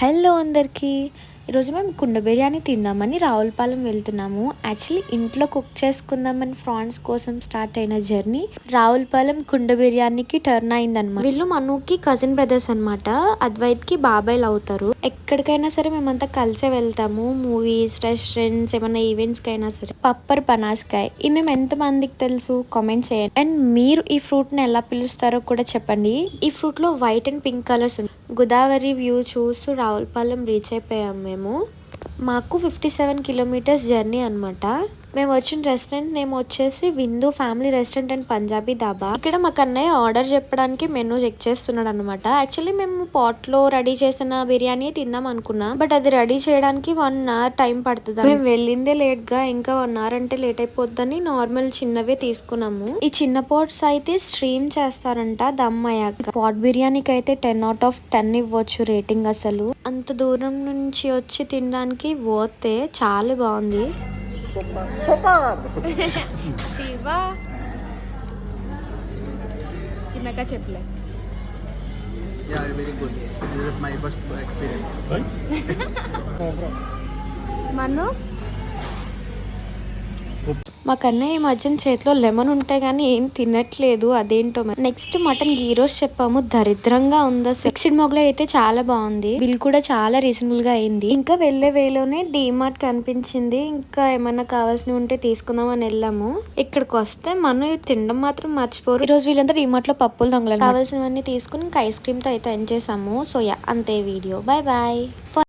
Hello అందరికీ. ఈరోజు మేము కుండ బిర్యానీ తిందామని రావులపాలెం వెళ్తున్నాము. యాక్చువల్లీ ఇంట్లో కుక్ చేసుకుందామని ఫ్రాన్స్ కోసం స్టార్ట్ అయిన జర్నీ రావులపాలెం కుండ బిర్యానీకి టర్న్ అయిందనమాట వీళ్ళు మనుకి కజిన్ బ్రదర్స్ అనమాట అద్వైత్కి బాబాయ్లు అవుతారు. ఎక్కడికైనా సరే మేమంతా కలిసే వెళ్తాము. మూవీస్ రెస్టారెంట్స్ ఏమైనా ఈవెంట్స్కి అయినా సరే. పప్పర్ పనాస్కాయ్ ఇన్నం ఎంత మందికి తెలుసు? కామెంట్ చేయండి. అండ్ మీరు ఈ ఫ్రూట్ని ఎలా పిలుస్తారో కూడా చెప్పండి. ఈ ఫ్రూట్లో వైట్ అండ్ పింక్ కలర్స్ ఉన్నాయి. గోదావరి వ్యూ చూస్తూ రావులపాలెం రీచ్ అయిపోయాము మేము. మాకు ఫిఫ్టీ సెవెన్ కిలోమీటర్స్ జర్నీ అనమాట మేము వచ్చిన రెస్టారెంట్ నేమ్ వచ్చేసి Vindu family restaurant and Punjabi dhaba ఇక్కడ మాకు అన్నయ్య ఆర్డర్ చెప్పడానికి మెనూ చెక్ చేస్తున్నాడు అనమాట యాక్చువల్లీ మేము పాట్లో లో రెడీ చేసిన బిర్యానీ తిందాం అనుకున్నాం. బట్ అది రెడీ చేయడానికి వన్ అవర్ టైం పడుతుంది. మేము వెళ్ళిందే లేట్గా ఇంకా వన్ అవర్ అంటే లేట్ అయిపోద్దని నార్మల్ చిన్నవే తీసుకున్నాము. ఈ చిన్న పాట్స్ అయితే స్ట్రీమ్ చేస్తారంట దమ్ అయ్యాక. పాట్ బిర్యానీకి అయితే టెన్ అవుట్ ఆఫ్ టెన్ ఇవ్వచ్చు రేటింగ్ అసలు. అంత దూరం నుంచి వచ్చి తినడానికి పోతే చాలా బాగుంది. శివ తిన్నాక చెప్పలే Yeah, very good. This is my first experience. మన్ను మా కన్నయ్య ఈ మధ్యన చేతిలో లెమన్ ఉంటే గానీ ఏం తినట్లేదు అదేంటో నెక్స్ట్ మటన్ గీ రోస్ట్ చెప్పాము దరిద్రంగా ఉందా? సెక్సిడ్ మొగలో అయితే చాలా బాగుంది. బిల్ కూడా చాలా రీజనబుల్గా అయింది. ఇంకా వెళ్ళే వేలోనే డీమార్ట్ కనిపించింది. ఇంకా ఏమైనా కావాల్సినవి ఉంటే తీసుకుందాం అని వెళ్ళాము. ఇక్కడికి వస్తే మనం తినడం మాత్రం మర్చిపోరు. ఈ రోజు వీళ్ళంతా డీమార్ట్లో పప్పులు దొంగలు కావాల్సినవన్నీ తీసుకుని ఇంకా ఐస్ క్రీమ్తో అయితే ఎండ్ చేసాము సో యా అంతే వీడియో. Bye bye